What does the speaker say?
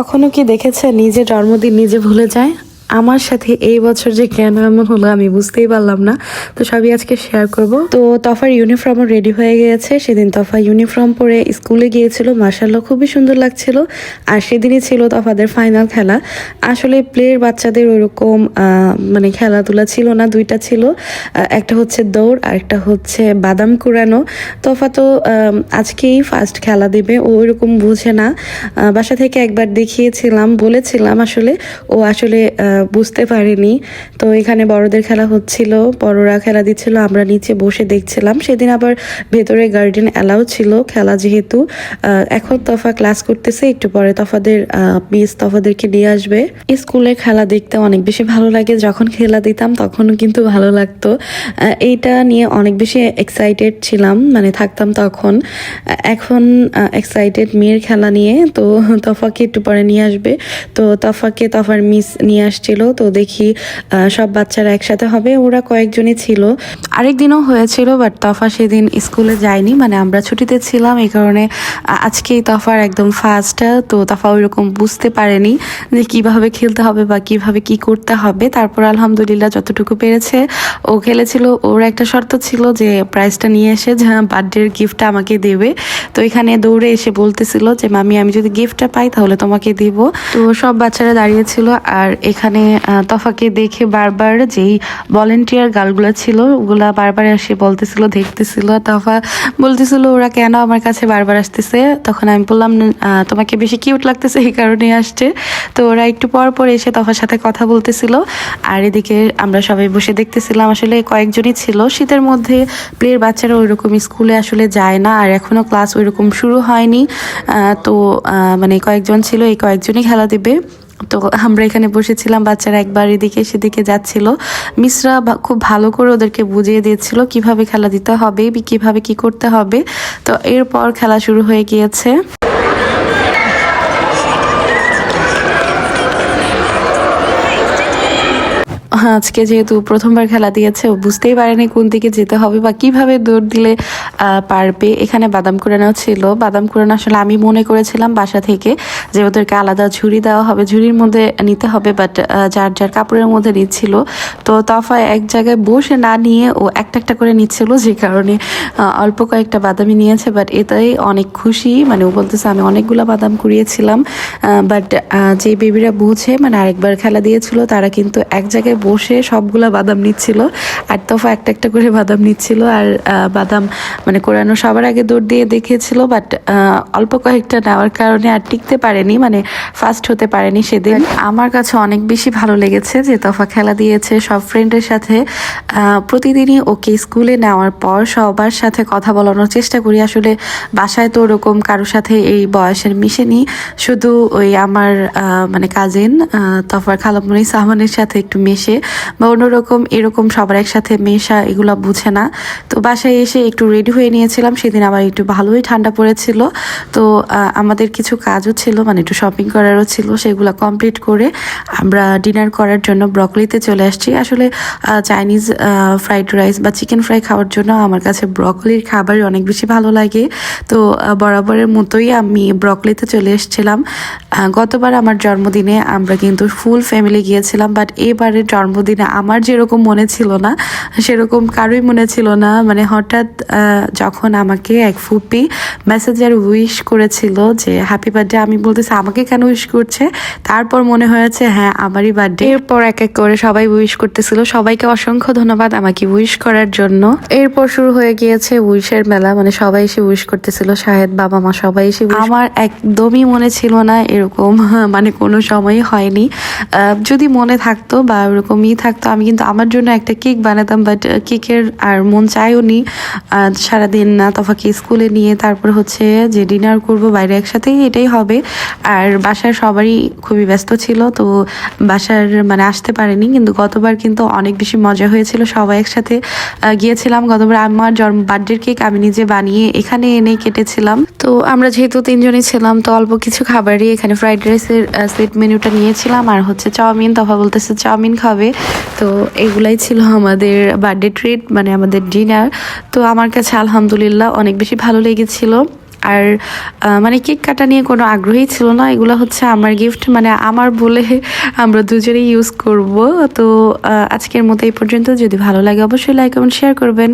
কখনো কি দেখেছে নিজে জন্মদিন নিজে ভুলে যায়? আমার সাথে এই বছর যে কেন এমন হলো আমি বুঝতেই পারলাম না। তো সবই আজকে শেয়ার করব। তো তফার ইউনিফর্মও রেডি হয়ে গিয়েছে। সেদিন তফা ইউনিফর্ম পরে স্কুলে গিয়েছিল। মার্শাল্লাহ খুবই সুন্দর লাগছিল। আর সেদিনই ছিল তফাদের ফাইনাল খেলা। আসলে প্লেয়ের বাচ্চাদের ওরকম আহ, মানে খেলাধুলা ছিল না। দুইটা ছিল। একটা হচ্ছে দৌড় আর একটা হচ্ছে বাদাম কুড়ানো। তফা তো আজকেই ফার্স্ট খেলা দেবে। ও ওইরকম বুঝে না। বাসা থেকে একবার দেখিয়েছিলাম বলেছিলাম আসলে। ও আসলে বুঝতে পারিনি। তো এখানে বড়দের খেলা হচ্ছিল, বড়রা খেলা দিচ্ছিল, আমরা নিচে বসে দেখছিলাম। সেদিন আবার ভেতরে গার্ডেন অ্যালাউ ছিল খেলা যেহেতু। এখন তফা ক্লাস করতেছে, একটু পরে তফাদের মিস তফাদেরকে নিয়ে আসবে। স্কুলে খেলা দেখতে অনেক বেশি ভালো লাগে, যখন খেলা দিতাম তখনও কিন্তু ভালো লাগতো। এইটা নিয়ে অনেক বেশি এক্সাইটেড ছিলাম মানে থাকতাম তখন। এখন এক্সাইটেড মেয়ের খেলা নিয়ে, তো তফাকে একটু পরে নিয়ে আসবে। তো তফাকে, তফার মিস নিয়ে আসছিল তো দেখি সব বাচ্চারা একসাথে হবে, ওরা কয়েকজনই ছিল। আরেক দিনও হয়েছিল বাট তফা সেদিন স্কুলে যায়নি মানে আমরা ছুটিতে ছিলাম, এই কারণে আজকেই তফার একদম ফার্স্ট তো তফা ওইরকম বুঝতে পারেনি যে কীভাবে খেলতে হবে বা কীভাবে কি করতে হবে। তারপর আলহামদুলিল্লাহ যতটুকু পেরেছে, ও খেলেছিল। ওর একটা শর্ত ছিল যে প্রাইজটা নিয়ে এসে বার্থডের গিফটটা আমাকে দেবে। তো এখানে দৌড়ে এসে বলতেছিল যে, মামি, আমি যদি গিফটটা পাই তাহলে তোমাকে দিব। তো সব বাচ্চারা দাঁড়িয়েছিল আর এখানে আহ, তফাকে দেখে বারবার যেই ভলেন্টিয়ার গার্লগুলো ছিল ওগুলা বারবার এসে বলতেছিল দেখতেছিল। তফা বলতেছিল ওরা কেন আমার কাছে বারবার আসতেছে? তখন আমি বললাম তোমাকে বেশি কিউট লাগতেছে এই কারণে আসছে। তো ওরা একটু পর পর এসে তফার সাথে কথা বলতেছিল। আর এদিকে আমরা সবাই বসে দেখতেছিলাম আসলে কয়েকজনই ছিল। শীতের মধ্যে প্লেয়ের বাচ্চারা ওইরকম স্কুলে আসলে যায় না আর এখনও ক্লাস ওইরকম শুরু হয়নি। তো মানে কয়েকজন ছিল এই কয়েকজনই খেলা দেবে। তো আমরা এখানে বসেছিলাম, বাচ্চারা একবার এদিকে সেদিকে যাচ্ছিল। মিসরা খুব ভালো করে ওদেরকে বুঝিয়ে দিয়েছিল কীভাবে খেলা দিতে হবে, কীভাবে কি করতে হবে। তো এরপর খেলা শুরু হয়ে গিয়েছে। আজকে যেহেতু প্রথমবার খেলা দিয়েছে, ও বুঝতেই পারেনি কোন দিকে যেতে হবে বা কীভাবে দৌড় দিলে পারবে। এখানে বাদাম কুড়ানো ছিল। বাদাম কুড়ানো আসলে আমি মনে করেছিলাম বাসা থেকে যে ওদেরকে আলাদা ঝুড়ি দেওয়া হবে, ঝুড়ির মধ্যে নিতে হবে বাট যার যার কাপড়ের মধ্যে নিচ্ছিল। তো তফায় এক জায়গায় বসে না নিয়ে ও একটা একটা করে নিচ্ছিল, যে কারণে অল্প কয়েকটা বাদামই নিয়েছে বাট এটাই অনেক খুশি। মানে ও বলতেছে, আমি অনেকগুলো বাদাম কুড়িয়েছিলাম। বাট যে বেবিরা বুঝে মানে আরেকবার খেলা দিয়েছিল, তারা কিন্তু এক জায়গায় বসে সবগুলা বাদাম নিচ্ছিল। আর তোফা একটা একটা করে বাদাম নিচ্ছিল। আর বাদাম মানে কোরআনো সবার আগে দৌড় দিয়ে দেখিয়েছিল বাট অল্প কয়েকটা নেওয়ার কারণে আর টিকতে পারেনি মানে ফার্স্ট হতে পারেনি সেদিন। আমার কাছে অনেক বেশি ভালো লেগেছে যে তোফা খেলা দিয়েছে সব ফ্রেন্ডের সাথে। প্রতিদিনই ওকে স্কুলে নেওয়ার পর সবার সাথে কথা বলানোর চেষ্টা করি। আসলে বাসায় তো ওরকম কারোর সাথে এই বয়সের মিশেনি। শুধু ওই আমার মানে কাজিন তফার খালামুনি সাহমানের সাথে একটু মেশে বা অন্যরকম এরকম সবার একসাথে মেশা এগুলো বুঝে না। তো বাসায় এসে একটু রেডি হয়ে নিয়েছিলাম, সেদিন আবার একটু ভালোই ঠান্ডা পড়েছিল। তো আমাদের কিছু কাজও ছিল মানে একটু শপিং করারও ছিল, সেগুলো কমপ্লিট করে আমরা ডিনার করার জন্য ব্রকলিতে চলে আসছি। আসলে চাইনিজ ফ্রাইড রাইস বা চিকেন ফ্রাই খাওয়ার জন্য আমার কাছে ব্রকলির খাবারই অনেক বেশি ভালো লাগে। তো বরাবরের মতোই আমি ব্রকলিতে চলে এসেছিলাম। গতবার আমার জন্মদিনে আমরা কিন্তু ফুল ফ্যামিলি গিয়েছিলাম বাট এবারের জন্মদিনে আমার যেরকম মনে ছিল না, সেরকম কারোই মনে ছিল না। মানে হঠাৎ যখন আমাকে এক ফুপি মেসেঞ্জার উইশ করেছিল যে হ্যাপি বার্থডে আমি বলতেছি, আমাকে কেন উইশ করছে? তারপর মনে হয়েছে হ্যাঁ আমারই বার্থডে এরপর এক এক করে সবাই উইশ করতেছিল। সবাইকে অসংখ্য ধন্যবাদ আমাকে উইশ করার জন্য। এরপর শুরু হয়ে গিয়েছে উইশের মেলা। মানে সবাই এসে উইশ করতেছিল, শাহেদ বাবা, মা সবাই এসে আমার একদমই মনে ছিল না এরকম। মানে কোনো সময়ই হয়নি। যদি মনে থাকতো বা ওরকমই থাকতো। আমি কিন্তু আমার জন্য একটা কেক বানাতাম বাট কেকের আর মন চাইও নি। সারাদিন না তফাকে স্কুলে নিয়ে তারপর হচ্ছে যে ডিনার করব, বাইরে একসাথেই এটাই হবে। আর বাসার সবারই খুবই ব্যস্ত ছিল, তো বাসার মানে আসতে পারেনি, কিন্তু গতবার কিন্তু অনেক বেশি মজা হয়েছিল সবাই একসাথে। গিয়েছিলাম গতবার আমার জন্ম বার্থডের কেক আমি নিজে বানিয়ে এখানে এনে কেটেছিলাম। তো আমরা যেহেতু তিনজনই ছিলাম, তো অল্প কিছু খাবারই এখানে ফ্রাইড রাইসের সেট মেনুটা নিয়েছিলাম। আর হচ্ছে চাউমিন, তফা বলতেছে চাউমিন খাবে। তো এগুলাই ছিল আমাদের বার্থডে ট্রিট মানে আমাদের ডিনার তো আমার কাছে আলহামদুলিল্লাহ অনেক বেশি ভালো লেগেছিল। আর মানে কেক কাটা নিয়ে কোনো আগ্রহী ছিল না। এগুলো হচ্ছে আমার গিফট মানে আমার বলে আমরা দুজনেই ইউজ করব। তো আজকের মতো এই পর্যন্ত। যদি ভালো লাগে অবশ্যই লাইক এবং শেয়ার করবেন।